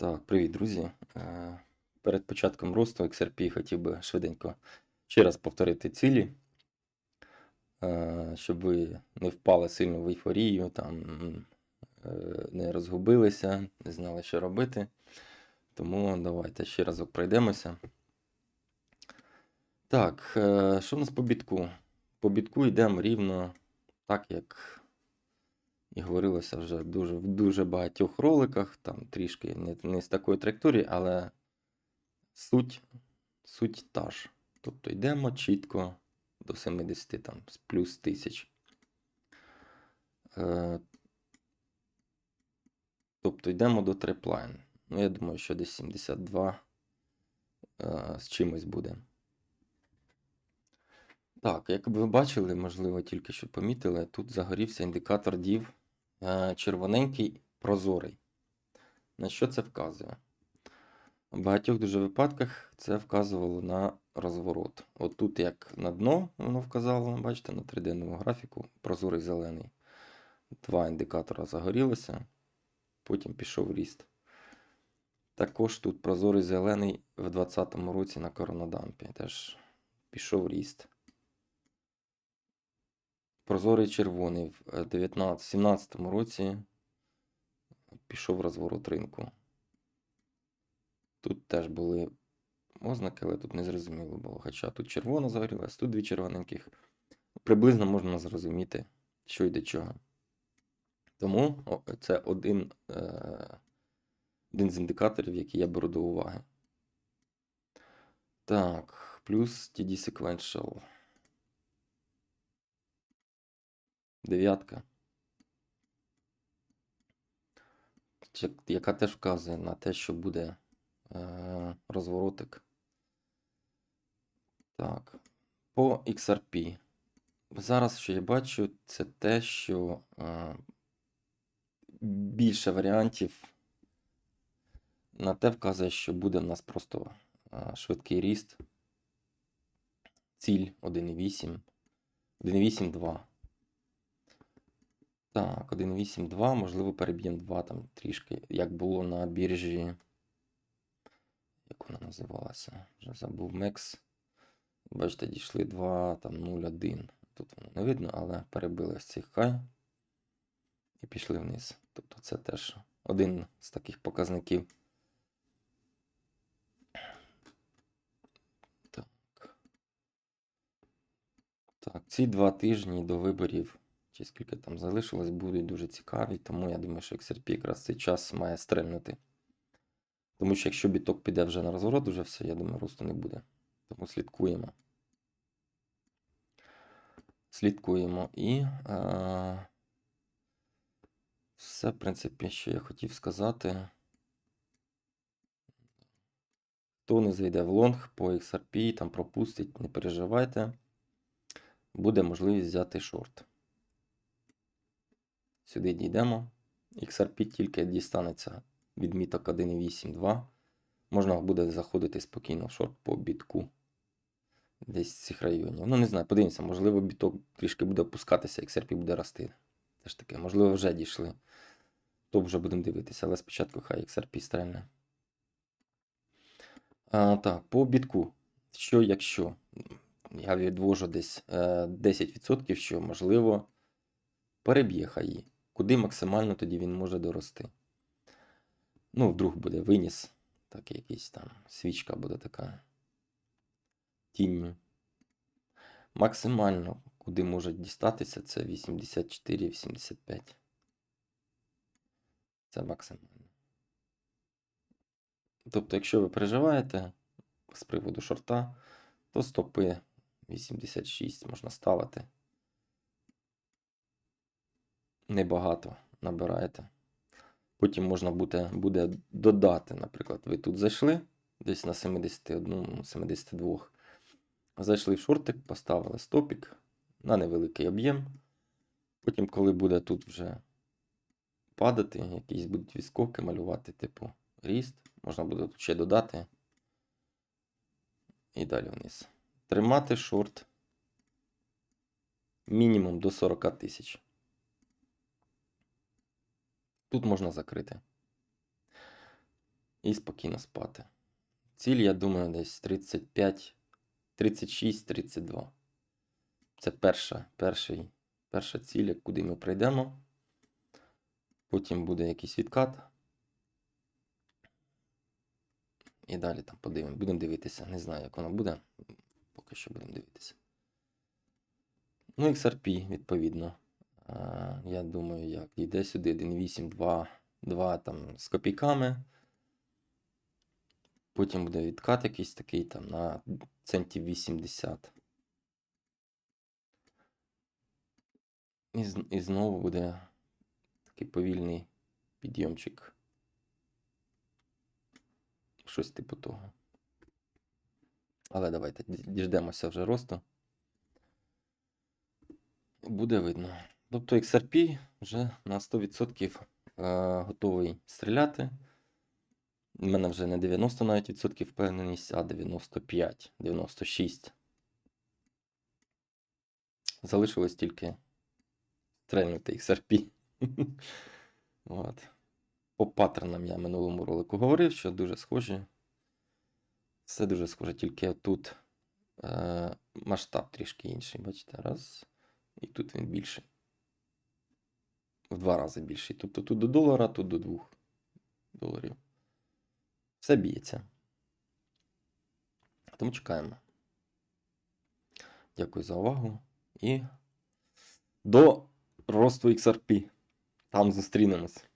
Так, привіт, друзі. Е, Перед початком росту XRP хотів би швиденько ще раз повторити цілі, е, щоб ви не впали сильно в ейфорію, там, е, не розгубилися, не знали, що робити. Тому давайте ще разок пройдемося. Так, що в нас по бітку? По бітку йдемо рівно так, як і говорилося вже дуже, в дуже багатьох роликах, там трішки не, не з такої траєкторії, але суть, суть та ж. Тобто йдемо чітко до 70 там, плюс тисяч. Е, тобто йдемо до треплайн. Ну, я думаю, що десь 72 е, з чимось буде. Так, як ви бачили, можливо, тільки що помітили, тут загорівся індикатор DIV червоненький прозорий. На що це вказує? У багатьох дуже випадках це вказувало на розворот. От тут, як на дно, воно вказало, бачите, на 3D графіку, прозорий зелений. Два індикатора загорілося, потім пішов ріст. Також тут прозорий зелений в 2020 році на коронадампі. Теж пішов ріст. Прозорий червоний в 2017 році пішов розворот ринку. Тут теж були ознаки, але тут не зрозуміло було. Хоча тут червоно загорілось, тут дві червоненьких. Приблизно можна зрозуміти, що й до чого. Тому це один, е, один з індикаторів, які я беру до уваги. Так, плюс TD Sequential. Дев'ятка. Яка теж вказує на те, що буде е, розворотик. Так. По XRP. Зараз, що я бачу, це те, що е, більше варіантів на те вказує, що буде в нас просто е, швидкий ріст. Ціль 1,8. 1,8,2. Так, 1.8.2, можливо, переб'ємо 2 там трішки, як було на біржі. Як вона називалася? Вже забув Мекс. Бачите, дійшли 2, там 0.1. Тут воно не видно, але перебили з цих хай і пішли вниз. Тобто це теж один з таких показників. Так. Так, ці два тижні до виборів чи скільки там залишилось, будуть дуже цікаві, тому я думаю, що XRP якраз цей час має стрельнути. Тому що якщо біток піде вже на розворот, вже все, я думаю, росту не буде. Тому слідкуємо. Слідкуємо і е, все, в принципі, що я хотів сказати. Хто не зайде в лонг по XRP, там пропустить, не переживайте. Буде можливість взяти шорт. Сюди дійдемо. XRP тільки дістанеться відміток 1.8.2. Можна буде заходити спокійно в шорт по бітку. Десь з цих районів. Ну, не знаю, подивимося, можливо, біток трішки буде опускатися, XRP буде рости. Теж таке, можливо, вже дійшли. То вже будемо дивитися, але спочатку хай XRP стрельне. А, так, по бітку. Що якщо? Я відвожу десь е, 10%, що можливо переб'є хаї. Куди максимально тоді він може дорости? Ну, вдруг буде виніс, так якийсь там свічка буде така тінню. Максимально, куди може дістатися, це 84-85. Це максимально. Тобто, якщо ви переживаєте з приводу шорта, то стопи 86 можна ставити. Небагато набираєте. Потім можна буде, буде додати, наприклад, ви тут зайшли десь на 71, 72. Зайшли в шортик, поставили стопік на невеликий об'єм. Потім, коли буде тут вже падати, якісь будуть відскоки малювати, типу ріст, можна буде тут ще додати. І далі вниз. Тримати шорт мінімум до 40 тисяч. Тут можна закрити. і спокійно спати. Ціль, я думаю, десь 35, 36, 32. Це перша, перший, перша ціль, куди ми прийдемо. Потім буде якийсь відкат. І далі там подивимо. Будемо дивитися. Не знаю, як воно буде. Поки що будемо дивитися. Ну, XRP, відповідно. Я думаю, як. Йде сюди 1.8, 2, 2 там з копійками. Потім буде відкат якийсь такий там на центів 80. І, і знову буде такий повільний підйомчик. Щось типу того. Але давайте діждемося вже росту. Буде видно. Тобто XRP вже на 100% е, готовий стріляти. У мене вже не 90 навіть відсотків впевненість, а 95, 96. Залишилось тільки стрельнути XRP. По паттернам я минулому ролику говорив, що дуже схожі. Все дуже схоже, тільки тут е, масштаб трішки інший. Бачите, раз. І тут він більший. В два рази більший. Тобто тут до долара, тут до двох доларів. Все б'ється. Тому чекаємо. Дякую за увагу. І до росту XRP. Там зустрінемось.